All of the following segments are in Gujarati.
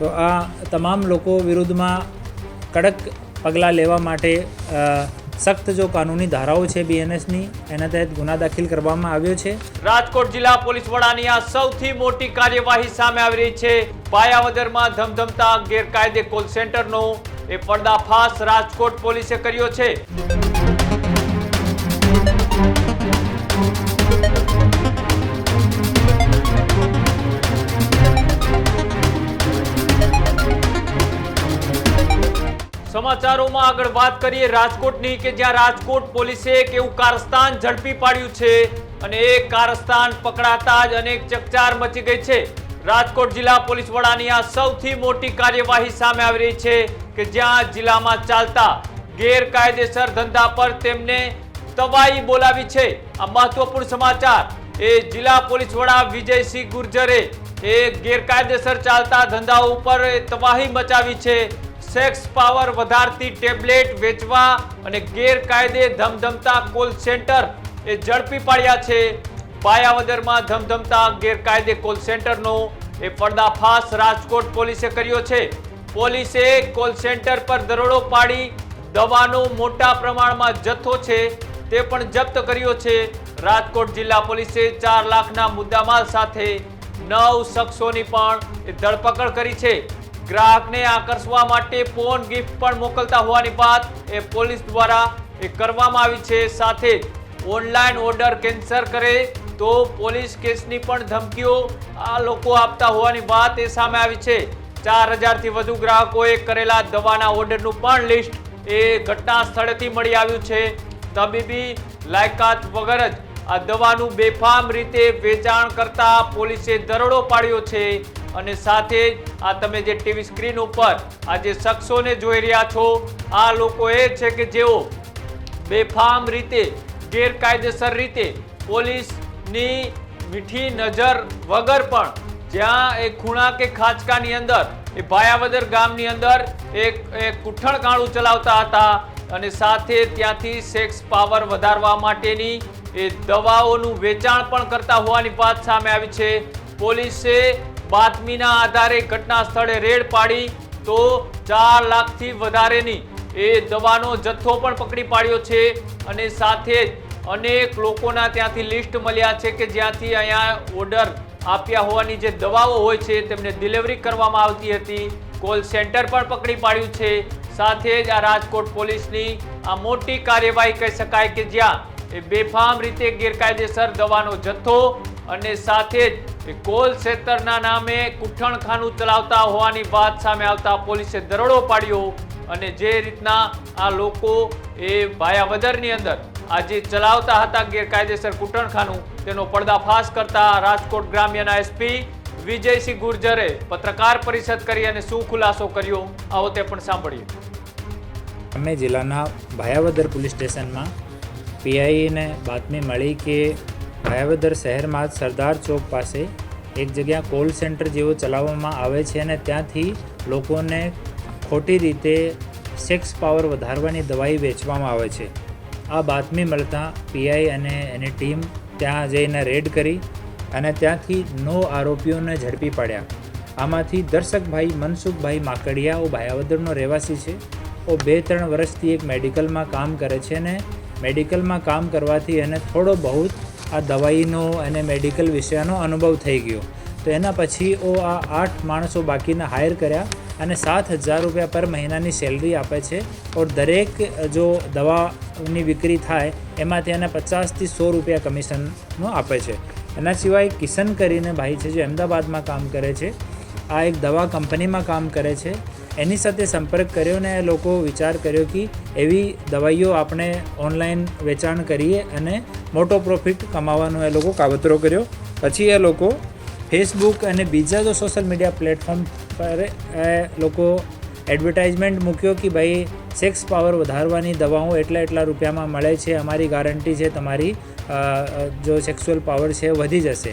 તો આ તમામ લોકો વિરુદ્ધમાં કડક પગલાં લેવા માટે સખ્ત જો કાનૂની ધારાઓ છે બીએનએસની એના તહેત ગુના દાખલ કરવામાં આવ્યો છે. રાજકોટ જિલ્લા પોલીસ વડાની આ સૌથી મોટી કાર્યવાહી સામે આવી રહી છે. પાયાવદરમાં ધમધમતા ગેરકાયદે કોલ સેન્ટરનો એ પર્દાફાશ રાજકોટ પોલીસે કર્યો છે. સમાચારોમાં આગળ વાત કરીએ રાજકોટની કે જ્યાં રાજકોટ પોલીસે એક એવું કારસ્તાન ઝડપી પાડ્યું છે અને એ કારસ્તાન પકડાતા જ અનેક ચકચાર મચી ગઈ છે. રાજકોટ જિલ્લા પોલીસ વડાની આ સૌથી મોટી કાર્યવાહી સામે આવી રહી છે કે જ્યાં જિલ્લામાં ચાલતા ગેરકાયદેસર ધંધા પર તેમને તવાઈ બોલાવી છે. આ મહત્વપૂર્ણ સમાચાર, એ જિલ્લા પોલીસ વડા વિજયસિંહ ગુર્જરે એ ગેરકાયદેસર ચાલતા ધંધાઓ ઉપર એ તબાહી મચાવી છે. સેક્સ પાવર વધારતી ટેબ્લેટ વેચવા અને ગેરકાયદે ધમધમતા કોલ સેન્ટર એ ઝડપી પાડ્યા છે. પાયાવદરમાં ધમધમતા ગેરકાયદે કોલ સેન્ટરનો એ પર્દાફાશ રાજકોટ પોલીસે કર્યો છે. પોલીસે કોલ સેન્ટર પર દરોડો પાડી દવાનો મોટા પ્રમાણમાં જથ્થો છે તે પણ જપ્ત કર્યો છે. રાજકોટ જિલ્લા પોલીસે ચાર લાખના મુદ્દામાલ સાથે નવ શખ્સોની પણ ધરપકડ કરી છે. ગ્રાહકને આકર્ષવા માટે ફોન ગિફ્ટ પણ મોકલતા હોવાની વાત એ પોલીસ દ્વારા એ કરવામાં આવી છે. સાથે ઓનલાઈન ઓર્ડર કેન્સલ કરે તો પોલીસ કેસની પણ ધમકીઓ આ લોકો આપતા હોવાની વાત એ સામે આવી છે. ચાર હજારથી વધુ ગ્રાહકોએ કરેલા દવાના ઓર્ડરનું પણ લિસ્ટ એ ઘટના સ્થળેથી મળી આવ્યું છે. તબીબી લાયકાત વગર જ આ દવાનું બેફામ રીતે વેચાણ કરતા પોલીસે દરોડો પાડ્યો છે. અને સાથે જ આ તમે જે ટીવી સ્ક્રીન ઉપર આ જે શખ્સોને જોઈ રહ્યા છો, આ લોકો એ છે કે જેઓ બેફામ રીતે, ગેરકાયદેસર રીતે પોલીસની મીઠી નજર વગર પણ જ્યાં એ ખૂણા કે ખાંચકાની અંદર, એ ભાયાવદર ગામની અંદર એક એક કુઠ્ઠણકાણું ચલાવતા હતા અને સાથે ત્યાંથી સેક્સ પાવર વધારવા માટેની એ દવાઓનું વેચાણ પણ કરતા હોવાની વાત સામે આવી છે. પોલીસે બાતમીના આધારે ઘટના સ્થળે રેડ પાડી તો ચાર લાખથી વધારેની એ દવાનો જથ્થો પણ પકડી પાડ્યો છે અને સાથે જ અનેક લોકોના ત્યાંથી લિસ્ટ મળ્યા છે કે જ્યાંથી અહીંયા ઓર્ડર આપ્યા હોવાની જે દવાઓ હોય છે તેમને ડિલિવરી કરવામાં આવતી હતી. કોલ સેન્ટર પણ પકડી પાડ્યું છે. સાથે જ આ રાજકોટ પોલીસની આ મોટી કાર્યવાહી કહી શકાય કે જ્યાં એ બેફામ રીતે ગેરકાયદેસર દવાનો જથ્થો અને સાથે જ એ કોલ ક્ષેત્રના નામે કુઠણખાનું ચલાવતા હોવાની વાત સામે આવતા પોલીસે દરોડો પાડ્યો અને જે રીતના આ લોકો એ ભાયાવદરની અંદર આ જે ચલાવતા હતા ગેરકાયદેસર કુઠણખાનું, તેનો પર્દાફાશ કરતા રાજકોટ ગ્રામ્યના એસપી વિજયસિંહ ગુર્જરે પત્રકાર પરિષદ કરી અને શું ખુલાસો કર્યો? આવો તે પણ સાંભળીએ. અમે જિલ્લાના ભાયાવદર પોલીસ સ્ટેશનમાં પીઆઈને બાતમી મળી કે ભાયાવદર શહેરમાં સરદાર ચોક પાસે એક જગ્યા કોલ સેન્ટર જેવો ચલાવવામાં આવે છે અને ત્યાંથી લોકોને ખોટી રીતે સેક્સ પાવર વધારવાની દવાઈ વેચવામાં આવે છે. આ બાતમી મળતા પીઆઈ અને એની ટીમ ત્યાં જઈને રેડ કરી અને ત્યાંથી નો આરોપીઓને ઝડપી પાડ્યા. આમાંથી દર્શકભાઈ મનસુખભાઈ માકડિયા, ઓ ભાયાવદરનો રહેવાસી છે. ઓ બે ત્રણ વર્ષથી એક મેડિકલમાં કામ કરે છે અને મેડિકલમાં કામ કરવાથી એને થોડો બહુ આ દવાઈનો અને મેડિકલ વિષયનો અનુભવ થઈ ગયો. તો એના પછી ઓ આ આઠ માણસો બાકીના હાયર કર્યા અને સાત હજાર રૂપિયા પર મહિનાની સેલરી આપે છે ઓર દરેક જો દવાની વિક્રી થાય, એમાં તેને પચાસથી સો રૂપિયા કમિશનનો આપે છે. એના સિવાય કિશન કરીને ભાઈ છે જે અમદાવાદમાં કામ કરે છે, આ એક દવા કંપનીમાં કામ કરે છે. એની સાથે સંપર્ક કર્યો ને લોકો વિચાર કર્યો કે એવી દવાઈઓ આપણે ઓનલાઈન વેચાણ કરીએ અને મોટો પ્રોફિટ કમાવાનો એ લોકો કાવતરો કર્યો. પછી એ લોકો ફેસબુક અને બીજા જો સોશિયલ મીડિયા પ્લેટફોર્મ પર એ લોકો એડવર્ટાઇઝમેન્ટ મૂક્યો કે ભાઈ સેક્સ પાવર વધારવાની દવાઓ એટલા એટલા રૂપિયામાં મળે છે, અમારી ગારંટી છે, તમારી જો સેક્સ્યુઅલ પાવર છે, વધી જશે.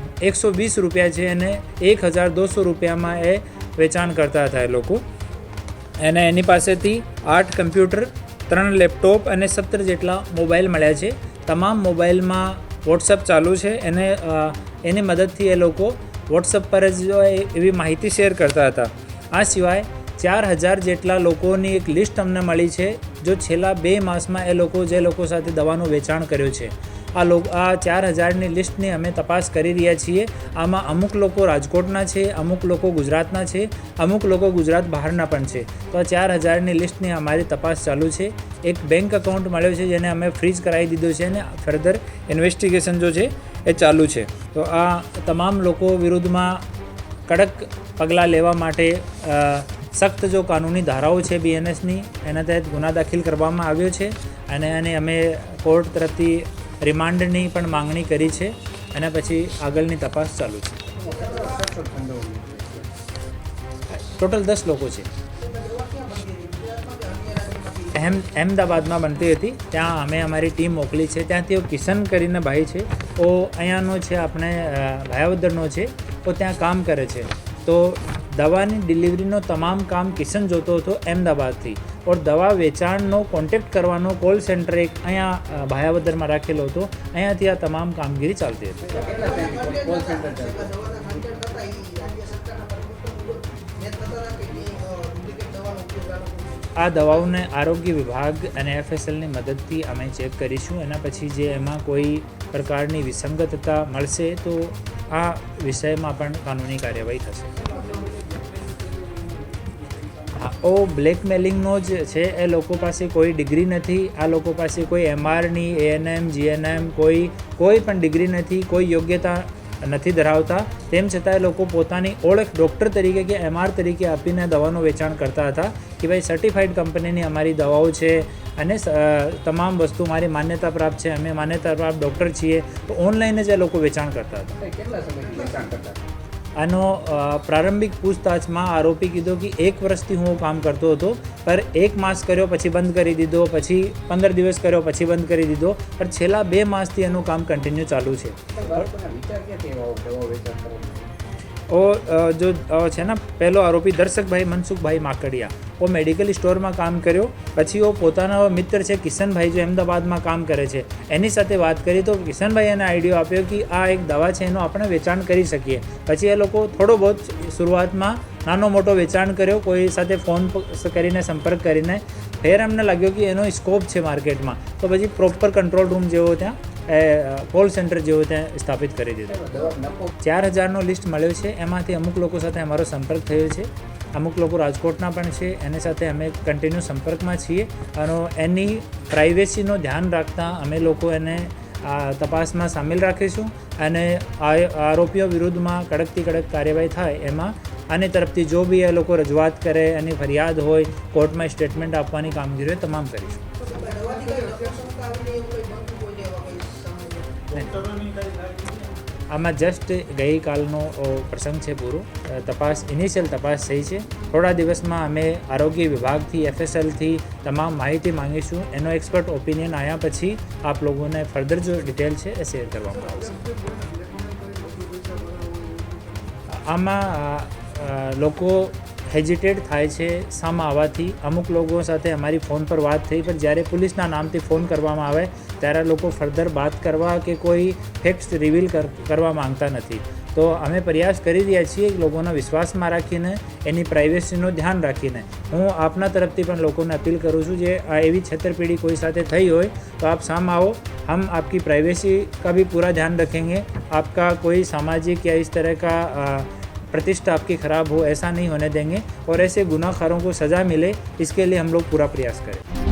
એકસો વીસ રૂપિયા છે અને એક હજાર દોઢસો રૂપિયામાં એ વેચાણ કરતા હતા એ લોકો. અને એની પાસેથી આઠ કમ્પ્યુટર, ત્રણ લેપટોપ અને સત્તર જેટલા મોબાઈલ મળ્યા છે. તમામ મોબાઈલમાં વોટ્સઅપ ચાલુ છે. એને એની મદદથી એ લોકો વોટ્સઅપ પર જ એવી માહિતી શેર કરતા હતા. આ સિવાય ચાર હજાર જેટલા લોકોની એક લિસ્ટ અમને મળી છે. જો છેલ્લા બે માસમાં એ લોકો જે લોકો સાથે દવાનું વેચાણ કર્યું છે. આ લોકો, આ ચાર હજારની લિસ્ટની અમે તપાસ કરી રહ્યા છીએ. આમાં અમુક લોકો રાજકોટના છે, અમુક લોકો ગુજરાતના છે, અમુક લોકો ગુજરાત બહારના પણ છે. તો આ ચાર હજારની લિસ્ટની અમારી તપાસ ચાલુ છે. એક બેંક એકાઉન્ટ મળ્યો છે જેને અમે ફ્રીઝ કરાવી દીધું છે અને ફર્ધર ઇન્વેસ્ટિગેશન જો છે એ ચાલુ છે. તો આ તમામ લોકો વિરુદ્ધમાં કડક પગલાં લેવા માટે સખ્ત જો કાનૂની ધારાઓ છે બીએનએસની એના તહેત ગુના દાખલ કરવામાં આવ્યો છે અને અને અમે કોર્ટ તરફથી રિમાન્ડની પણ માંગણી કરી છે. અને પછી આગળની તપાસ ચાલુ છે. ટોટલ દસ લોકો છે. અહેમ, અહેમદાબાદમાં બનતી હતી. ત્યાં અમે અમારી ટીમ મોકલી છે. ત્યાંથી તેઓ કિશન કરીને ભાઈ છે. ઓ અહીંયાનો છે, આપણે ભાયાવદરનો છે. તો ત્યાં કામ કરે છે. તો દવાની ડિલિવરીનો તમામ કામ કિશન જોતો હતો અહેમદાબાદથી ઓર દવા વેચાણનો કોન્ટેક્ટ કરવાનો કોલ સેન્ટર એક અહીંયા ભાયાવદરમાં રાખેલો હતો. અહીંયાથી આ તમામ કામગીરી ચાલતી હતી. આ દવાઓને આરોગ્ય વિભાગ અને એફએસએલની મદદથી અમે ચેક કરીશું. એના પછી જે એમાં કોઈ પ્રકારની વિસંગતતા મળશે તો આ વિષયમાં પણ કાનૂની કાર્યવાહી થશે. ઓ બ્લેકમેલિંગનો જ છે. એ લોકો પાસે કોઈ ડિગ્રી નથી. આ લોકો પાસે કોઈ એમઆરની એએનએમ જીએનએમ કોઈ કોઈ પણ ડિગ્રી નથી. કોઈ યોગ્યતા નથી ધરાવતા. તેમ છતાં એ લોકો પોતાની ઓળખ ડૉક્ટર તરીકે કે એમઆર તરીકે આપીને દવાનું વેચાણ કરતા હતા કે ભાઈ સર્ટિફાઈડ કંપનીની અમારી દવાઓ છે અને તમામ વસ્તુ મારી માન્યતા પ્રાપ્ત છે. અમે માન્યતા પ્રાપ્ત ડૉક્ટર છીએ. તો ઓનલાઈન જ એ લોકો વેચાણ કરતા હતા. કેટલા સમયથી વેચાણ કરતા હતા? આનો પ્રારંભિક પૂછતાછમાં આરોપી કીધો કે એક વર્ષથી હું કામ કરતો હતો, પર એક માસ કર્યો, પછી બંધ કરી દીધો, પછી પંદર દિવસ કર્યો, પછી બંધ કરી દીધો, પણ છેલ્લા બે માસથી એનું કામ કન્ટિન્યુ ચાલુ છે. ઓ જો છે ને, પહેલો આરોપી દર્શકભાઈ મનસુખભાઈ માકડિયા. ઓ મેડિકલ સ્ટોરમાં કામ કર્યો, પછી ઓ પોતાના મિત્ર છે કિશનભાઈ જો અમદાવાદમાં કામ કરે છે. એની સાથે વાત કરી તો કિશનભાઈ એને આઈડિયો આપ્યો કે આ એક દવા છે, એનું આપણે વેચાણ કરી શકીએ. પછી એ લોકો થોડો બહુ શરૂઆતમાં નાનો મોટો વેચાણ કર્યો, કોઈ સાથે ફોન કરીને સંપર્ક કરીને. ફેર એમને લાગ્યો કે એનો સ્કોપ છે માર્કેટમાં તો પછી પ્રોપર કંટ્રોલ રૂમ જેવો ત્યાં કોલ સેન્ટર જેવું ત્યાં સ્થાપિત કરી દીધું. ચાર હજારનો લિસ્ટ મળ્યો છે. એમાંથી અમુક લોકો સાથે અમારો સંપર્ક થયો છે. અમુક લોકો રાજકોટના પણ છે. એની સાથે અમે કન્ટિન્યુ સંપર્કમાં છીએ. અને એની પ્રાઇવેસીનો ધ્યાન રાખતા અમે લોકો એને આ તપાસમાં સામેલ રાખીશું. અને આરોપીઓ વિરુદ્ધમાં કડકથી કડક કાર્યવાહી થાય એમાં. આની તરફથી જો બી એ લોકો રજૂઆત કરે, એની ફરિયાદ હોય, કોર્ટમાં સ્ટેટમેન્ટ આપવાની કામગીરી તમામ કરીશું. આમાં જસ્ટ ગઈકાલનો પ્રસંગ છે પૂરો. તપાસ ઇનિશિયલ તપાસ થઈ છે. થોડા દિવસમાં અમે આરોગ્ય વિભાગથી, એફએસએલથી તમામ માહિતી માંગીશું. એનો એક્સપર્ટ ઓપિનિયન આવ્યા પછી આપ લોકોને ફર્ધર જો ડિટેલ છે એ શેર કરવામાં આવશે. આમાં લોકો હેજિટેટ થાય છે સામા આવવાથી અમુક લોકો સાથે અમારી ફોન પર વાત થઈ પણ જ્યારે પોલીસના નામથી ફોન કરવામાં આવે ત્યારે લોકો ફર્ધર વાત કરવા કે કોઈ ફેક્ટ્સ રિવીલ કરવા માંગતા નથી તો અમે પ્રયાસ કરી રહ્યા છીએ લોકોના વિશ્વાસમાં રાખીને એની પ્રાઇવેસીનું ધ્યાન રાખીને હું આપના તરફથી પણ લોકોને અપીલ કરું છું જે આ એવી છેતરપિંડી કોઈ સાથે થઈ હોય તો આપ સામ आओ हम आपकी प्राइवेसी का भी पूरा ध्यान रखेंगे आपका कोई सामाजिक या इस तरह का आ, प्रतिष्ठा आपकी खराब हो ऐसा नहीं होने देंगे और ऐसे गुनाहगारों को सज़ा मिले इसके लिए हम लोग पूरा प्रयास करें